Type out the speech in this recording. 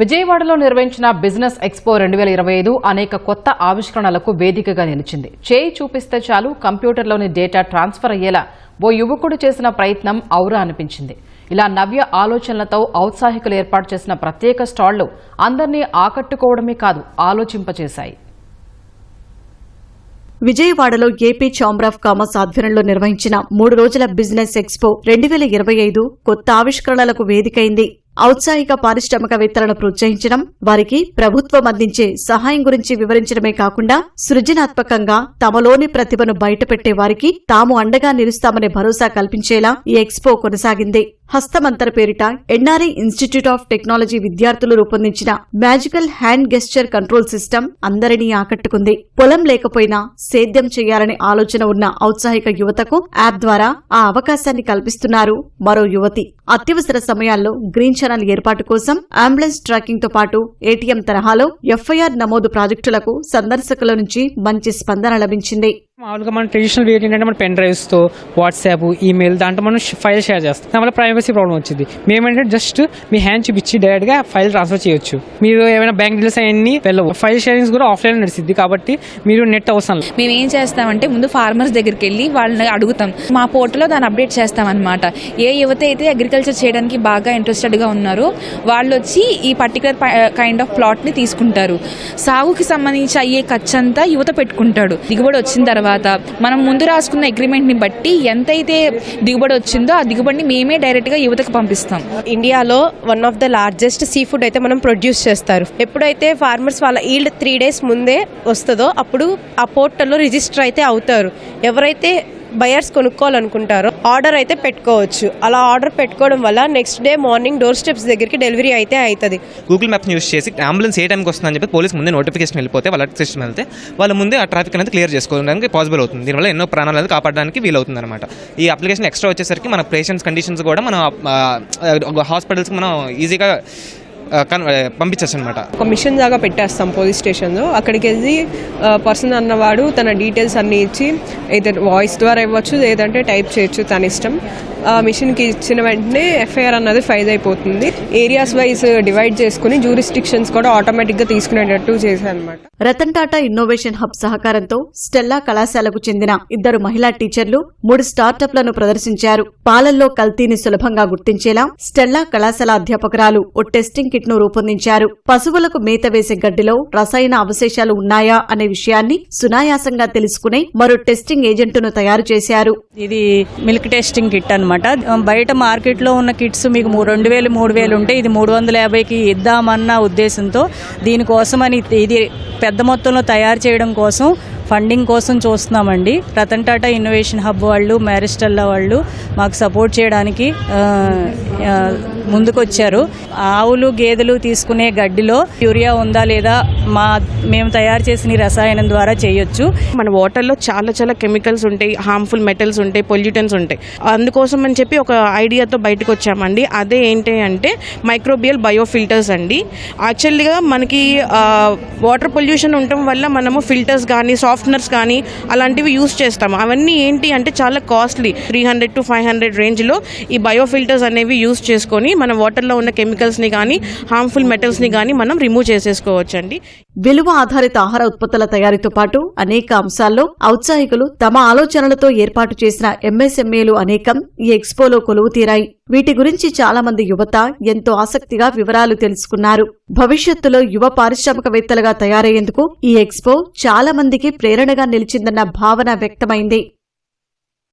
విజయవాడలో నిర్వహించిన business expo రెండు వేల ఇరవై ఐదు అనేక కొత్త ఆవిష్కరణలకు వేదికగా నిలిచింది. చేయి చూపిస్తే చాలు కంప్యూటర్లోని డేటా ట్రాన్స్ఫర్ అయ్యేలా ఓ యువకుడు చేసిన ప్రయత్నం ఔరా అనిపించింది. ఇలా నవ్య ఆలోచనలతో ఔత్సాహికులు ఏర్పాటు చేసిన ప్రత్యేక స్టాళ్ళు అందరినీ ఆకట్టుకోవడమే కాదు ఆలోచింపచేశాయి. విజయవాడలో ఏపీ ఛాంబర్ ఆఫ్ కామర్స్ ఆధ్వర్యంలో నిర్వహించిన మూడు రోజుల బిజినెస్ ఎక్స్పో రెండు వేల ఇరవై ఐదు కొత్త ఆవిష్కరణలకు వేదికైంది. ఔత్సాహిక పారిశ్రామికవేత్తలను ప్రోత్సహించడం వారికి ప్రభుత్వం అందించే సహాయం గురించి వివరించడమే కాకుండా సృజనాత్మకంగా తమలోని ప్రతిభను బయటపెట్టే వారికి తాము అండగా నిలుస్తామనే భరోసా కల్పించేలా ఈ ఎక్స్పో కొనసాగింది. హస్తమంతర పేరిట ఎన్ఆర్ఐ ఇన్స్టిట్యూట్ ఆఫ్ టెక్నాలజీ విద్యార్థులు రూపొందించిన magical hand gesture control system అందరినీ ఆకట్టుకుంది. పొలం లేకపోయినా సేద్యం చేయాలనే ఆలోచన ఉన్న ఔత్సాహిక యువతకు యాప్ ద్వారా ఆ అవకాశాన్ని కల్పిస్తున్నారు మరో యువతి. అత్యవసర సమయాల్లో గ్రీన్ ఛానల్ ఏర్పాటు కోసం అంబులెన్స్ ట్రాకింగ్తో పాటు ఏటీఎం తరహాలో ఎఫ్ఐఆర్ నమోదు ప్రాజెక్టులకు సందర్శకుల నుంచి మంచి స్పందన లభించింది. మామూలుగా మన ట్రెడిషనల్ వేర్ ఏంటంటే మన పెన్ డ్రైవ్స్తో వాట్సాప్ ఈమెయిల్ దాంట్లో మనం ఫైల్ షేర్ చేస్తాం. దానివల్ల ప్రైవసీ ప్రాబ్లం వచ్చింది. మేమేంటే జస్ట్ మీ హ్యాండ్ చూపించి డైరెక్ట్గా ఫైల్ ట్రాన్స్ఫర్ చేయొచ్చు. మీరు ఏమైనా బ్యాంక్ డీటెయిల్స్ అవన్నీ వెళ్ళవు. ఫైల్ షేరింగ్స్ కూడా ఆఫ్లైన్ నడిచింది కాబట్టి మీరు నెట్ అవసరం మేము ఏం చేస్తామంటే ముందు ఫార్మర్స్ దగ్గరికి వెళ్ళి వాళ్ళని అడుగుతాం. మా పోర్టల్లో దాన్ని అప్డేట్ చేస్తాం అనమాట ఏ యువత అయితే అగ్రికల్చర్ చేయడానికి బాగా ఇంట్రెస్టెడ్గా ఉన్నారో వాళ్ళు వచ్చి ఈ పర్టికులర్ కైండ్ ఆఫ్ ప్లాట్ని తీసుకుంటారు. సాగుకి సంబంధించి అయ్యే ఖర్చు అంతా యువత పెట్టుకుంటాడు. దిగుబడి వచ్చిన తర్వాత తర్వాత మనం ముందు రాసుకున్న అగ్రిమెంట్ని బట్టి ఎంతైతే దిగుబడి వచ్చిందో ఆ దిగుబడిని మేమే డైరెక్ట్గా యువతకు పంపిస్తాం. ఇండియాలో one of the largest sea food అయితే మనం ప్రొడ్యూస్ చేస్తారు. ఎప్పుడైతే ఫార్మర్స్ వాళ్ళ ఈల్డ్ త్రీ డేస్ ముందే వస్తుందో అప్పుడు ఆ పోర్టల్లో రిజిస్టర్ అయితే అవుతారు. ఎవరైతే బయర్స్ కొనుక్కోవాలనుకుంటారో ఆర్డర్ అయితే పెట్టుకోవచ్చు. అలా ఆర్డర్ పెట్టుకోవడం వల్ల next day morning door steps దగ్గరికి డెలివరీ అయితే అవుతుంది గూగుల్ మ్యాప్ని యూస్ చేసి అంబులెన్స్ ఏ టైంకి వస్తుందని చెప్పి పోలీస్ ముందే నోటిఫికేషన్ వెళ్ళిపోతే వాళ్ళ సిస్టమ్ వెళ్తే వాళ్ళ ముందే ఆ ట్రాఫిక్ అనేది క్లియర్ చేసుకోవడానికి పాసిబుల్ అవుతుంది. దీనివల్ల ఎన్నో ప్రాణాలు అనేది కాపాడడానికి వీలవుతుంది అనమాట ఈ అప్లికేషన్ ఎక్స్ట్రా వచ్చేసరికి మన పేషెంట్స్ కండిషన్స్ కూడా మనం హాస్పిటల్స్కి మనం ఈజీగా పంపించచ్చు అనమాట ఒక మిషన్ దాకా పెట్టేస్తాం పోలీస్ స్టేషన్లో. అక్కడికి వెళ్ళి పర్సన్ అన్నవాడు తన డీటెయిల్స్ అన్ని ఇచ్చి ఏదైతే వాయిస్ ద్వారా ఇవ్వచ్చు లేదంటే టైప్ చేయొచ్చు తన ఇష్టం. ఆ మిషన్కి ఇచ్చిన వెంటనే ఎఫ్ఐఆర్ అన్నది ఫైల్ అయిపోతుంది. ఏరియాస్ వైజ్ డివైడ్ చేసుకుని జూరిస్టిక్షన్స్ కూడా ఆటోమేటిక్గా తీసుకునేటట్టు చేశాను అనమాట రతన్ టాటా ఇన్నోవేషన్ హబ్ సహకారంతో స్టెల్లా కళాశాలకు చెందిన ఇద్దరు మహిళా టీచర్లు మూడు స్టార్టప్లను ప్రదర్శించారు. పాలల్లో కల్తీని సులభంగా గుర్తించేలా స్టెల్లా కళాశాల అధ్యాపకురాలు ఓ టెస్టింగ్ కిట్ను రూపొందించారు. పశువులకు మేత వేసే గడ్డిలో రసాయన అవశేషాలు ఉన్నాయా అనే విషయాన్ని సునాయాసంగా తెలుసుకునే మరో టెస్టింగ్ ఏజెంట్ను తయారు చేశారు. ఇది మిల్క్ టెస్టింగ్ కిట్ అనమాట బయట మార్కెట్లో ఉన్న కిట్స్ మీకు రెండు వేలు మూడు వేలు ఉంటే ఇది మూడు వందల యాభైకి ఇద్దామన్న ఉద్దేశంతో దీనికోసమని ఇది పెద్ద మొత్తంలో తయారు చేయడం కోసం ఫండింగ్ కోసం చూస్తున్నామండి. రతన్ టాటా ఇన్నోవేషన్ హబ్ వాళ్ళు మ్యారిస్టల్లా వాళ్ళు మాకు సపోర్ట్ చేయడానికి ముందుకొచ్చారు. ఆవులు గేదెలు తీసుకునే గడ్డిలో యూరియా ఉందా లేదా మా మేము తయారు చేసిన రసాయనం ద్వారా చేయొచ్చు. మన వాటర్లో చాలా చాలా కెమికల్స్ ఉంటాయి హార్మ్ఫుల్ మెటల్స్ ఉంటాయి పొల్యూటన్స్ ఉంటాయి. అందుకోసం అని చెప్పి ఒక ఐడియాతో బయటకు వచ్చామండి అదే ఏంటి అంటే మైక్రోబియల్ బయో ఫిల్టర్స్ అండి యాక్చువల్గా మనకి వాటర్ పొల్యూషన్ ఉండటం వల్ల మనము ఫిల్టర్స్ కానీ సాఫ్ట్ సాఫ్ట్నర్స్ కానీ అలాంటివి యూస్ చేస్తాము. అవన్నీ ఏంటి అంటే చాలా costly three hundred to five hundred రేంజ్లో ఈ బయో ఫిల్టర్స్ అనేవి యూస్ చేసుకొని మన వాటర్లో ఉన్న కెమికల్స్ని కానీ హార్మ్ఫుల్ మెటల్స్ని కానీ మనం రిమూవ్ చేసేసుకోవచ్చండి. విలువ ఆధారిత ఆహార ఉత్పత్తుల తయారీతో పాటు అనేక అంశాల్లో ఔత్సాహికులు తమ ఆలోచనలతో ఏర్పాటు చేసిన ఎంఎస్ఎంఏలు అనేకం ఈ ఎక్స్పోలో కొలువు తీరాయి వీటి గురించి చాలా మంది యువత ఎంతో ఆసక్తిగా వివరాలు తెలుసుకున్నారు. భవిష్యత్తులో యువ పారిశ్రామికవేత్తలుగా తయారయ్యేందుకు ఈ ఎక్స్పో చాలా మందికి ప్రేరణగా నిలిచిందన్న భావన వ్యక్తమైంది.